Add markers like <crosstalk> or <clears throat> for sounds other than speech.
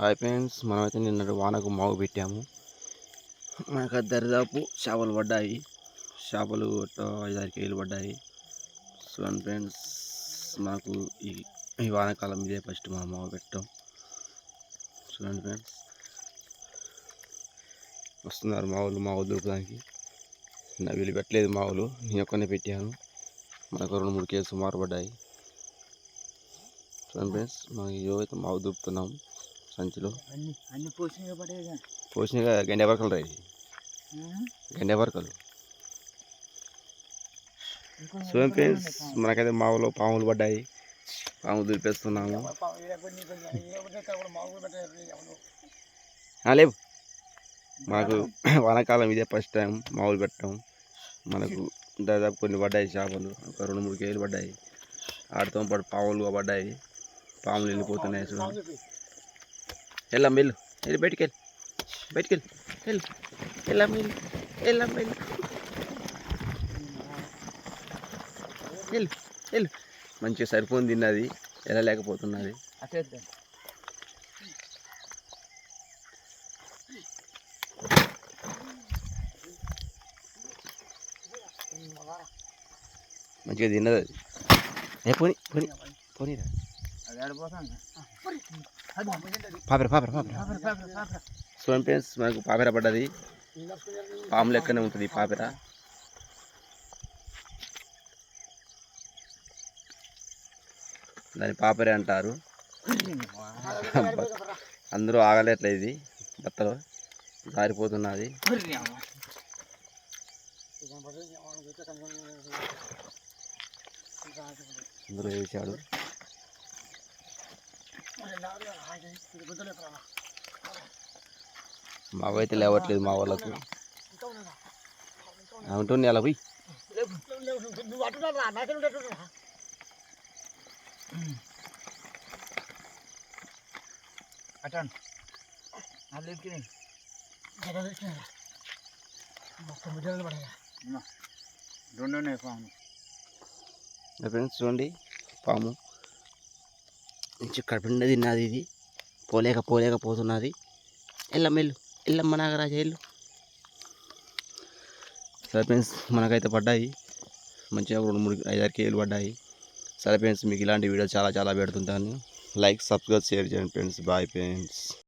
Hi friends మనమైతే నిన్న వానకు మావు పెట్టాము. మనకు దరిదాపు చేపలు పడ్డాయి. చేపలు ఐదారు కేజీలు పడ్డాయి. చూడండి ఫ్రెండ్స్ మాకు ఈ ఈ వానకాలం ఇదే ఫస్ట్ మా మావ పెట్టాం. చూడండి ఫ్రెండ్స్ వస్తున్నారు మావులు మావులు దొరకడానికి. నా వీళ్ళు పెట్టలేదు మావులు నేను ఒక్కనే పెట్టాను. మనకు రెండు మూడు కేజీలు సుమారు పడ్డాయి. చూడండి ఫ్రెండ్స్ మనం ఏవైతే అయితే మావు దొరుకుతున్నాము సంచిలో పోసినగా గండె వరకలు రా ఇది గండె వరకలు చూడండి ఫ్రెండ్స్ మనకైతే మావులో పాములు పడ్డాయి. పాములు దులిపేస్తున్నాము. లేవు. మాకు <clears throat> వానాకాలం ఇదే ఫస్ట్ టైం మామూలు పెట్టాం మనకు దాదాపు కొన్ని పడ్డాయి చేపలు. ఒక రెండు మూడు కేజీలు పడ్డాయి. ఆడుతో పాటు పాములు పడ్డాయి. పాములు వెళ్ళిపోతున్నాయి వెళ్ళాం వెళ్ళు వెళ్ళి బయటికి వెళ్ళి బయటికి వెళ్ళి. వెళ్ళు వెళ్ళాం వెళ్ళి వెళ్ళాం వెళ్ళి. వెళ్ళు. వెళ్ళు మంచిగా సరిపోయింది తిన్నది. వెళ్ళలేకపోతున్నది మంచిగా తిన్నది అది. పోనీ పోని. పోనీరా. చూడండి ఫ్రెండ్స్ మనకు పాపెర పడ్డది. పాము లెక్కనే ఉంటుంది పాపెర. దాని పాపెర అంటారు. అందరూ ఆగలేట్లేదు ఇది బత్తలో. జారిపోతున్నది. అందరూ వేసాడు మావైతే లేవట్లేదు మా వాళ్ళకు. ఉంటుంది అలా పోయి? అటండి అది ఎక్కినాయి రెండు ఉన్నాయి పాము నా ఫ్రెండ్స్ చూడండి పాము. మంచి కడుపుండ తిన్నది ఇది. పోలేక పోలేక పోతున్నది. ఎల్లమ్మ వెళ్ళు. ఎల్లమ్మ నాగరాజ వెళ్ళు. సరే ఫ్రెండ్స్ మనకైతే పడ్డాయి. మంచిగా రెండు మూడు ఐదారు కేజీలు పడ్డాయి. సరే ఫ్రెండ్స్ మీకు ఇలాంటి వీడియో చాలా చాలా పెడుతుంటాను. లైక్ సబ్స్క్రైబ్ షేర్ చేయండి ఫ్రెండ్స్. Bye friends.